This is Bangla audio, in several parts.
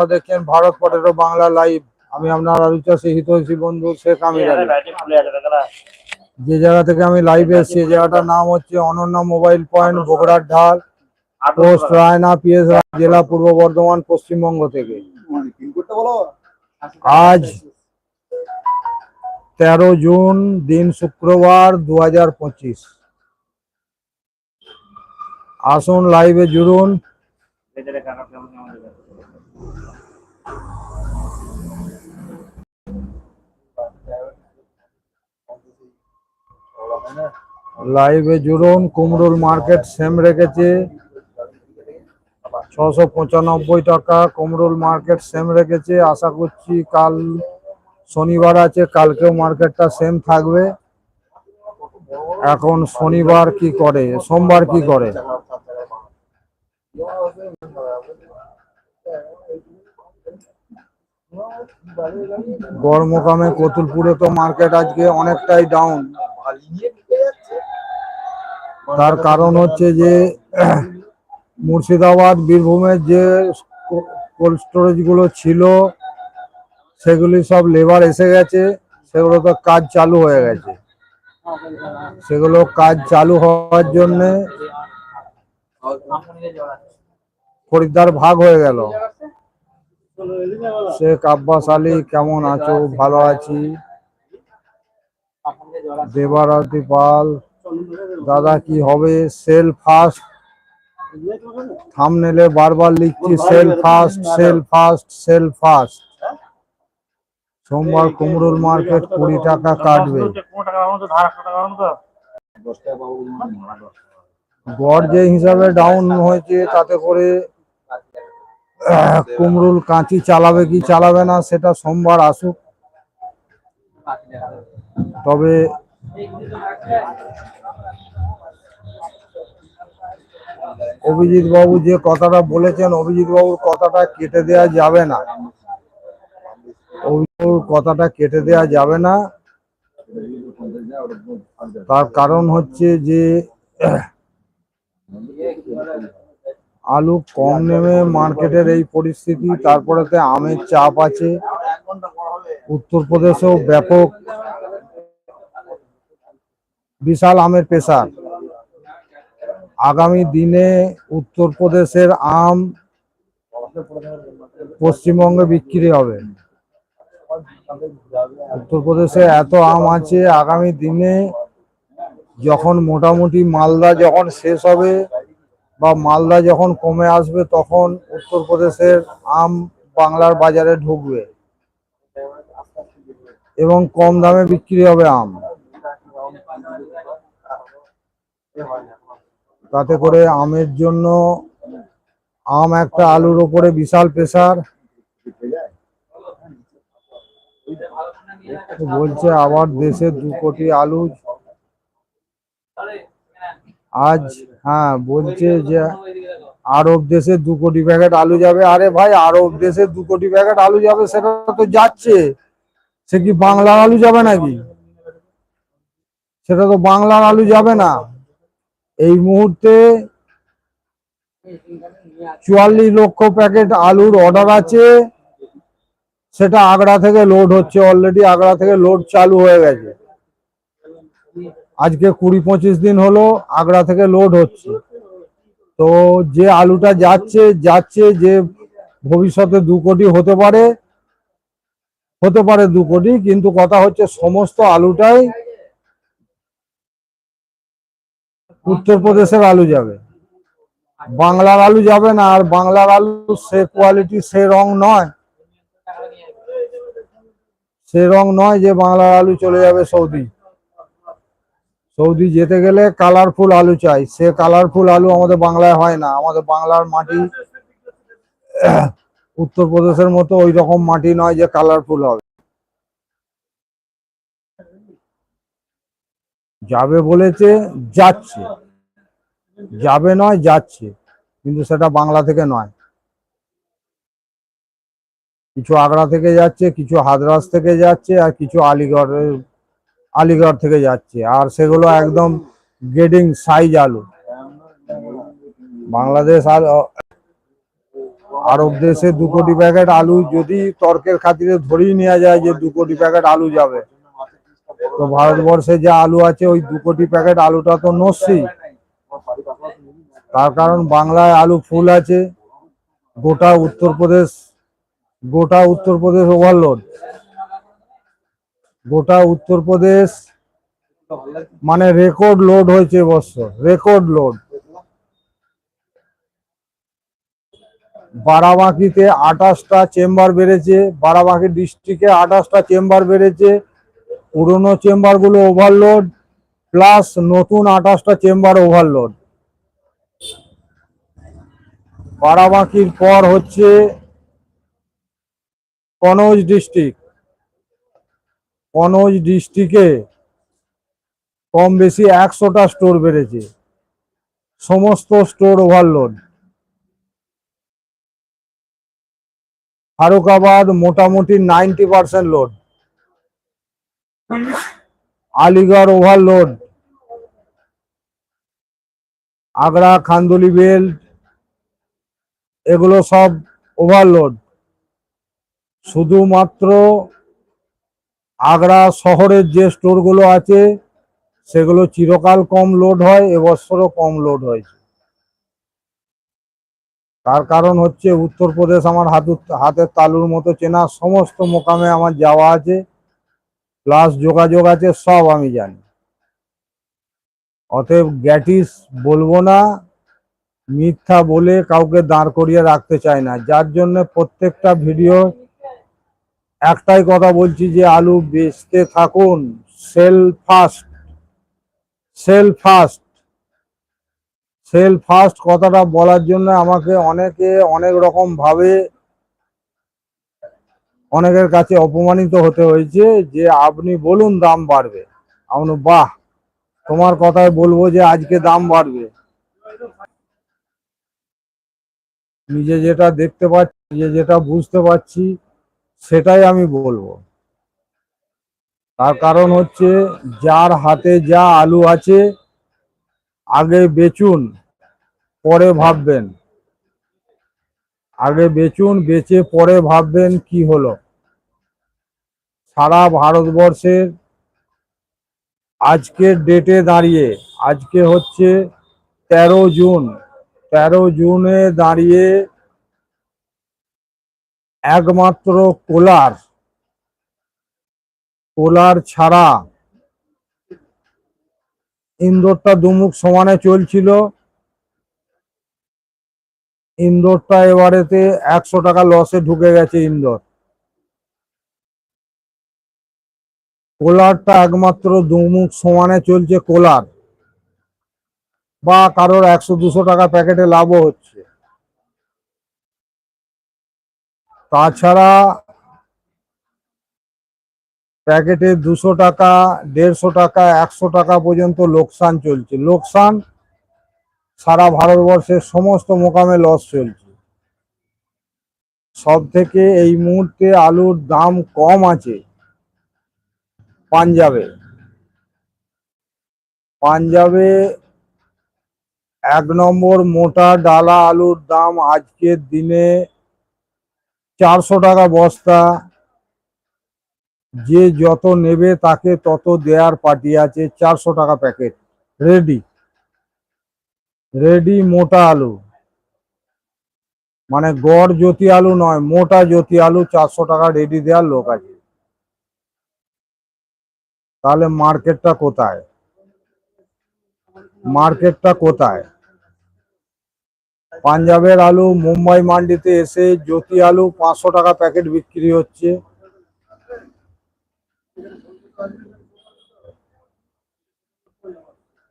আপনারা দেখছেন ভারত পটেটো বাংলা লাইভ। আমি আপনার আলু চাষি হিতৈষী বন্ধু শেখ আমির যে জায়গা থেকে আমি লাইভে এসেছি জায়গাটার নাম হচ্ছে অনন্য মোবাইল পয়েন্ট, বগুড়ার ঢাল, পোস্ট রায়না, পিএস জেলা পূর্ব বর্ধমান, পশ্চিমবঙ্গ থেকে। আজ তেরো জুন, দিন শুক্রবার দু হাজার পঁচিশ। আসুন লাইভে জুড়ুন। লাইভে জুড়ুন কুমরুল মার্কেট সেম রেখেছে। ছশো পঁচানব্বই টাকা কুমরুল মার্কেট সেম রেখেছে। আশা করছি কাল শনিবার আছে, কালকেও মার্কেটটা সেম থাকবে। এখন শনিবার কি করে? সোমবার কি করে? গড়মোকামে কতুলপুরে তো মার্কেট আজকে অনেকটাই ডাউন তার কারণ হচ্ছে যে, মুর্শিদাবাদ, বীরভূমের যে কোল্ড স্টোরেজগুলো ছিল, সেগুলি সব লেবার এসে গেছে, সেগুলো তো কাজ চালু হয়ে গেছে। সেগুলো কাজ চালু হওয়ার জন্য খরিদ্দার ভাগ হয়ে গেল। শেখ আব্বাস আলী কেমন আছো? ভালো আছি। দেবারতী পাল দাদা কি হবে? Sell fast. থামনেলে বারবার লিখছি sell fast sell fast sell fast. সোমবার কুমরুল মার্কেট কুড়ি টাকা কাটবে। গড় যে হিসাবে ডাউন হয়েছে তাতে করে কুমরুল কাঁচি চালাবে কি চালাবে না সেটা সোমবার আসুক। তবে অভিজিৎ বাবু যে কথাটা বলেছেন অভিজিৎ বাবুর কথাটা কেটে দেওয়া যাবে না। অভিজিৎ কথাটা কেটে দেওয়া যাবে না। তার কারণ হচ্ছে যে আলু কম নেমে মার্কেটের এই পরিস্থিতি, তারপরেতে আমের চাপ আছে। উত্তরপ্রদেশেও ব্যাপক বিশাল আমের পেশার আগামী দিনে উত্তরপ্রদেশের আম পশ্চিমবঙ্গে বিক্রি হবে। উত্তরপ্রদেশে এত আম আছে, আগামী দিনে যখন মোটামুটি মালদা যখন শেষ হবে বা মালদা যখন কমে আসবে তখন উত্তরপ্রদেশের আম বাংলার বাজারে ঢুকবে। এবং কম দামে বিক্রি হবে আম। তাতে করে আমের জন্য আম একটা আলুর ওপরে বিশাল প্রেসার। বলছে আবার দেশে দু কোটি আলু। আজ হ্যাঁ বলছে যে আরব দেশে দু কোটি প্যাকেট আলু যাবে। আরে ভাই আরব দেশে দু কোটি প্যাকেট আলু যাবে, সেটা তো যাচ্ছে। সে কি বাংলার আলু যাবে নাকি? সেটা তো বাংলার আলু যাবে না। এই মুহূর্তে চুয়াল্লিশ লক্ষ প্যাকেট আলুর অর্ডার আছে। সেটা আগ্রা থেকে লোড হচ্ছে অলরেডি, আগ্রা থেকে লোড চালু হয়ে গেছে। আজকে কুড়ি পঁচিশ দিন হলো আগ্রা থেকে লোড হচ্ছে। তো যে আলুটা যাচ্ছে যাচ্ছে যে ভবিষ্যতে দু কোটি হতে পারে হতে পারে দু কোটি, কিন্তু কথা হচ্ছে সমস্ত আলুটাই উত্তরপ্রদেশের আলু যাবে। বাংলার আলু যাবে না, আর বাংলার আলু সে কোয়ালিটি সে রং নয়। সে রং নয় যে বাংলার আলু চলে যাবে সৌদি। সৌদি যেতে গেলে কালারফুল আলু চাই। সে কালারফুল আলু আমাদের বাংলায় হয় না। আমাদের বাংলার মাটি, উত্তরপ্রদেশের মতো ওই রকম মাটি নয় যে কালারফুল হবে। যাবে বলেছে, যাচ্ছে। যাবে নয়, যাচ্ছে। কিন্তু সেটা বাংলা থেকে নয়। কিছু আগ্রা থেকে যাচ্ছে, কিছু হাদরাস থেকে যাচ্ছে, আর কিছু আলিগড়ের আলিগড় থেকে যাচ্ছে। আর সেগুলো একদম গেডিং সাইজ আলু। বাংলাদেশ আর, আরব দেশে দু কোটি প্যাকেট আলু যদি তর্কের খাতিরে ধরেই নেওয়া যায় যে দু কোটি প্যাকেট আলু যাবে। তো ভারতবর্ষে যে আলু আছে, ওই দু কোটি প্যাকেট আলুটা তো নস্যি। তার কারণ বাংলায় আলু ফুল আছে। গোটা উত্তরপ্রদেশ গোটা উত্তরপ্রদেশ ওভারলোড গোটা উত্তরপ্রদেশ মানে রেকর্ড লোড হয়েছে এবছর রেকর্ড লোড বারাবাঁকিতে আঠাশটা চেম্বার বেড়েছে, বারাবাঁকি ডিস্ট্রিক্টে আঠাশটা চেম্বার বেড়েছে, পুরনো চেম্বারগুলো ওভারলোড প্লাস নতুন আঠাশটা চেম্বার ওভারলোড বারাবাঁকির পর হচ্ছে কনৌজ ডিস্ট্রিক্ট কনৌজ ডিস্ট্রিক্টে কম বেশি একশোটা স্টোর বেড়েছে। সমস্ত স্টোর ওভারলোড। ফারুকাবাদ মোটামুটি ninety percent load. Aligarh overload. Agra Khanduli belt. এগুলো সব ওভারলোড। শুধুমাত্র আগ্রা শহরের যে স্টোরগুলো আছে, সেগুলো চিরকাল কম লোড হয়, এবছরও কম লোড হয়েছে। তার কারণ হচ্ছে উত্তরপ্রদেশ আমার হাতু, হাতের তালুর মতো চেনা সমস্ত মোকামে আমার যাওয়া আছে, প্লাস যোগাযোগ আছে, সব আমি জানি। অতএব গ্যাটিস বলব না, মিথ্যা বলে কাউকে দাঁড় করিয়ে রাখতে চাই না। যার জন্য প্রত্যেকটা ভিডিও একটাই কথা বলছি যে আলু বেচতে থাকুন, sell fast sell fast. Sell fast কথাটা বলার জন্য আমাকে অনেকে অনেক রকম ভাবে অনেকের কাছে অপমানিত হতে হয়েছে যে আপনি বলুন দাম বাড়বে। আমি বাহ, তোমার কথায় বলব যে আজকে দাম বাড়বে। নিজে যেটা দেখতে পাচ্ছি, নিজে যেটা বুঝতে পারছি সেটাই আমি বলব। তার কারণ হচ্ছে যার হাতে যা আলু আছে, আগে বেচুন, পরে ভাববেন। আগে বেচুন, বেচে পরে ভাববেন কি হলো। সারা ভারতবর্ষের আজকের ডেটে দাঁড়িয়ে, আজকে হচ্ছে তেরো জুন, তেরো জুনে দাঁড়িয়ে একমাত্র কোলার। কোলার ছাড়া ইন্দোরটা দুমুখ সমানে চলছিল। ইন্দোরটা এবারেতে একশো টাকা লসে ঢুকে গেছে ইন্দোর। কোলারটা একমাত্র দুমুখ সমানে চলছে কোলার। বা কারোর একশো দুশো টাকা প্যাকেটে লাভও হচ্ছে। তাছাড়া প্যাকেটে দুশো টাকা, দেড়শো টাকা, একশো টাকা পর্যন্ত লোকসান চলছে। লোকসান সারা ভারতবর্ষের সমস্ত মোকামে লস চলছে। সব থেকে এই মুহূর্তে আলুর দাম কম আছে পাঞ্জাবে। পাঞ্জাবে এক নম্বর মোটা ডালা আলুর দাম আজকের দিনে চারশো টাকা বস্তা। যে যত নেবে তাকে তত দেয়ার পার্টি আছে, চারশো টাকা প্যাকেট। রেডি। রেডি মোটা আলু। মানে গড় জ্যোতি আলু নয়, মোটা জ্যোতি আলু, চারশো টাকা রেডি দেওয়ার লোক আছে। তাহলে মার্কেটটা কোথায়? মার্কেটটা কোথায়? পাঞ্জাবের আলু মুম্বাই মান্ডিতে এসে জ্যোতি আলু পাঁচশো টাকা প্যাকেট বিক্রি হচ্ছে।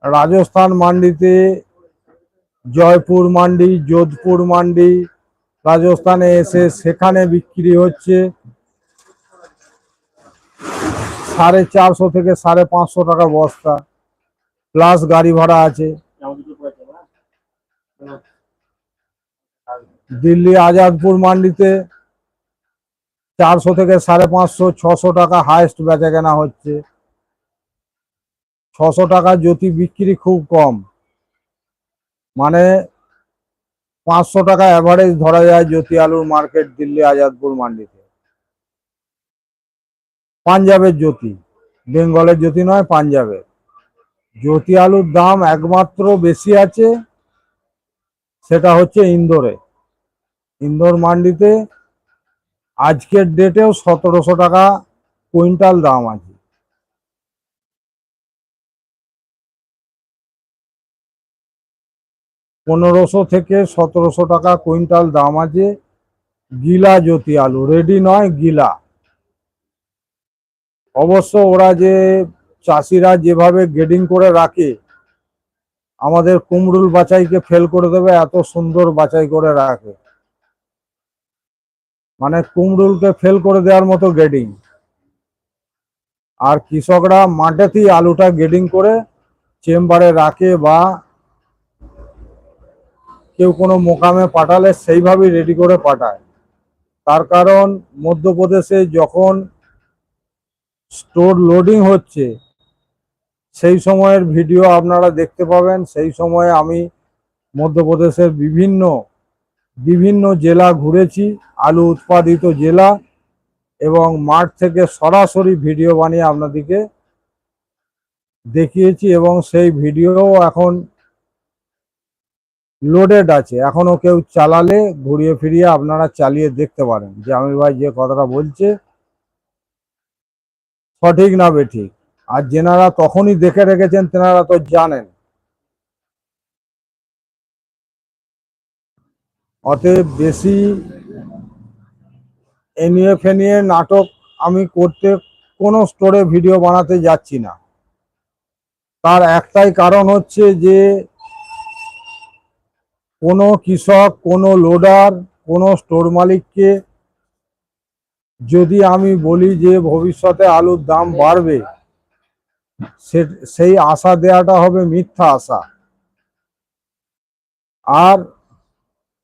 রাজস্থান মান্ডিতে জয়পুর মান্ডি, যোধপুর মান্ডি রাজস্থানে এসে সেখানে বিক্রি হচ্ছে। সাড়ে চারশো থেকে সাড়ে পাঁচশো টাকা বস্তা। প্লাস গাড়ি ভাড়া আছে। দিল্লি আজাদপুর মান্ডিতে চারশো থেকে সাড়ে পাঁচশো, ছশো টাকা হাইস্ট বেচা কেনা হচ্ছে। ছশো টাকা জ্যোতি বিক্রি খুব কম। মানে পাঁচশো টাকা অ্যাভারেজ ধরা যায় জ্যোতি আলুর মার্কেট দিল্লি আজাদপুর মান্ডিতে। পাঞ্জাবের জ্যোতি। বেঙ্গলের জ্যোতি নয়, পাঞ্জাবের। জ্যোতি আলুর দাম একমাত্র বেশি আছে, সেটা হচ্ছে ইন্দোরে। ইন্দোর মান্ডিতে আজকের ডেটেও সতেরোশো টাকা কুইন্টাল দাম আছে। পনেরোশো থেকে সতেরোশো টাকা কুইন্টাল দাম আছে গিলা জ্যোতি আলু। রেডি নয়, গিলা। অবশ্য ওরা যে চাষিরা যেভাবে গ্রেডিং করে রাখে, আমাদের কুমরুল বাছাইকে ফেল করে দেবে, এত সুন্দর বাছাই করে রাখে। মানে কুমরুলকে ফেল করে দেওয়ার মতো গ্রেডিং আর কৃষকরা মাঠেতেই আলুটা গ্রেডিং করে চেম্বারে রাখে বা কেউ কোনো মোকামে পাঠালে সেইভাবেই রেডি করে পাঠায়। তার কারণ মধ্যপ্রদেশে যখন স্টোর লোডিং হচ্ছে, সেই সময়ের ভিডিও আপনারা দেখতে পাবেন, সেই সময়ে আমি মধ্যপ্রদেশের বিভিন্ন বিভিন্ন জেলা ঘুরেছি, আলু উৎপাদিত জেলা, এবং মাঠ থেকে সরাসরি ভিডিও বানিয়ে আপনাদেরকে দেখিয়েছি, এবং সেই ভিডিও এখন লোডেড আছে। এখনও কেউ চালালে, ঘুরিয়ে ফিরিয়ে আপনারা চালিয়ে দেখতে পারেন। যে আমির ভাই যে কথাটা বলছে, সঠিক না বেঠিক? আর যেনারা তখনই দেখে রেখেছেন, তেনারা তো জানেন। অতএব বেশি এনিয়ে ফেনিয়ে নাটক আমি করতে কোনো স্টোরে ভিডিও বানাতে যাচ্ছি না। তার একটাই কারণ হচ্ছে যে, কোনো কৃষক, কোনো লোডার কোনো স্টোর মালিককে যদি আমি বলি যে ভবিষ্যতে আলুর দাম বাড়বে সেই আশা দেওয়াটা হবে মিথ্যা আশা। আর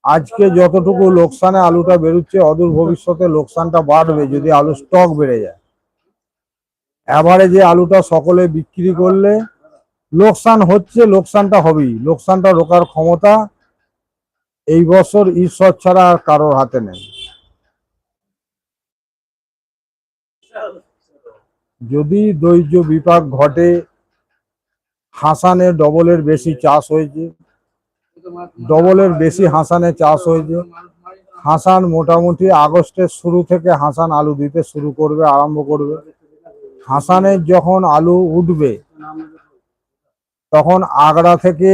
আজকে যতটুকু লোকসানে আলুটা বেরোচ্ছে, অদূর ভবিষ্যতে লোকসানটা বাড়বে যদি আলু স্টক বেড়ে যায়। অ্যাভারেজে আলুটা সকলে বিক্রি করলে লোকসান হচ্ছে, লোকসানটা হবেই। লোকসানটা রোকার ক্ষমতা এই বছর ঈশ্বর ছাড়া আর কারোর হাতে নেই। যদি দৈর্য বিপাক ঘটে হাসানে ডবলের বেশি চাষ হয়েছে। ডবলের বেশি হাসানে চাষ হয়েছে। হাসান মোটামুটি আগস্টের শুরু থেকে হাসান আলু দিতে শুরু করবে, আরম্ভ করবে। হাসানের যখন আলু উঠবে, তখন আগ্রা থেকে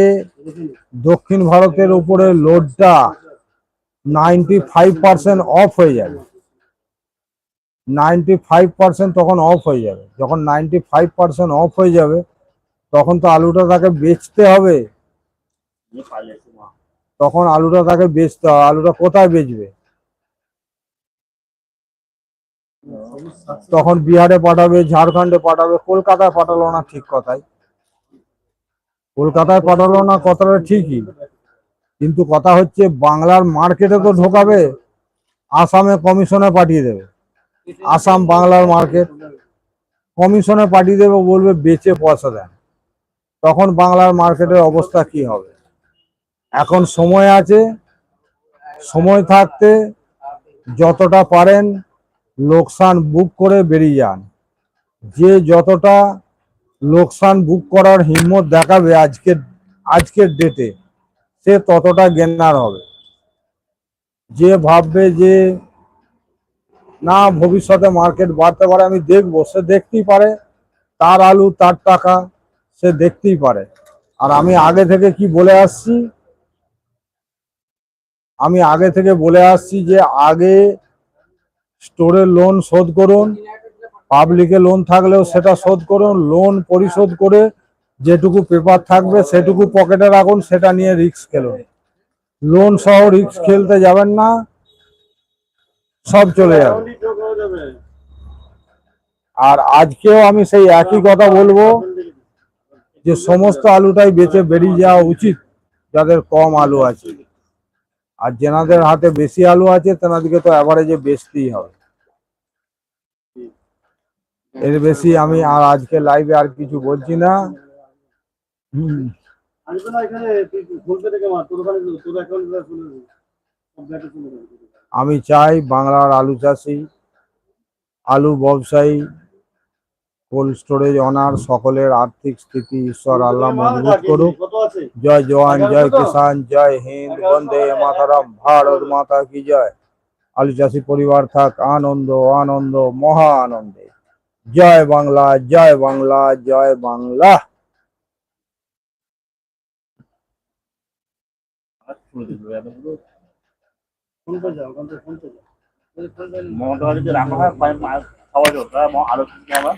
দক্ষিণ ভারতের উপরে লোডটা নাইনটি ফাইভ পার্সেন্ট অফ হয়ে যাবে। নাইনটি ফাইভ পার্সেন্ট তখন অফ হয়ে যাবে। যখন নাইনটি ফাইভ পার্সেন্ট অফ হয়ে যাবে, তখন তো আলুটা তাকে বেচতে হবে। তখন আলুটা তাকে বেচতে হবে আলুটা কোথায় বেচবে? তখন বিহারে পাঠাবে, ঝাড়খণ্ডে পাঠাবে, কলকাতায় পাঠালো না ঠিক কথাই। কলকাতায় পাঠালো না কথাটা ঠিকই। কিন্তু কথা হচ্ছে বাংলার মার্কেটে তো ঢোকাবে, আসামে কমিশনে পাঠিয়ে দেবে। আসাম বাংলার মার্কেট, কমিশনে পাঠিয়ে দেবে, বলবে বেচে পয়সা দেন। তখন বাংলার মার্কেটের অবস্থা কি হবে? এখন সময় আছে, সময় থাকতে যতটা পারেন লোকসান বুক করে বেরিয়ে যান। যে যতটা লোকসান বুক করার হিম্মত দেখাবে আজকের আজকের ডেটে সে ততটা গেনার হবে। যে ভাববে যে না, ভবিষ্যতে মার্কেট বাড়তে পারে, আমি দেখব, সে দেখতেই পারে। তার আলু, তার টাকা, সে দেখতেই পারে। আর আমি আগে থেকে কি বলে আসছি আমি আগে থেকে বলে আসছি যে আগে স্টোরের লোন শোধ করুন পাবলিকে লোন থাকলেও সেটা শোধ করুন লোন পরিশোধ করে যেটুকু পেপার থাকবে সেটুকু পকেটে রাখুন, সেটা নিয়ে রিস্ক খেলুন। লোন সহ রিস্ক খেলতে যাবেন না, সব চলে যাবে। আর আজকেও আমি সেই একই কথা বলব যে সমস্ত আলুটাই বেচে বেরিয়ে যাওয়া উচিত, যাদের কম আলু আছে। আর যেনাদের হাতে বেশি আলু আছে, তেনাদেরকে তো অ্যাভারেজে বেচতেই হবে। এর বেশি আমি আর আজকে লাইভে আর কিছু বলছি না। আমি চাই বাংলার আলু চাষি, আলু ব্যবসায়ী কোল্ড স্টোরেজ অনার সকলের আর্থিক স্থিতি ঈশ্বর আল্লাহ মজবুত করুক। জয় জওয়ান, জয় কিষান জয় হিন্দ, বন্দে মাতারাম, ভারত মাতা কি জয়। আলু চাষি পরিবার থাক, আনন্দ আনন্দ, মহা আনন্দে। জয় বাংলা জয় বাংলা জয় বাংলা। রাখা হয় আমার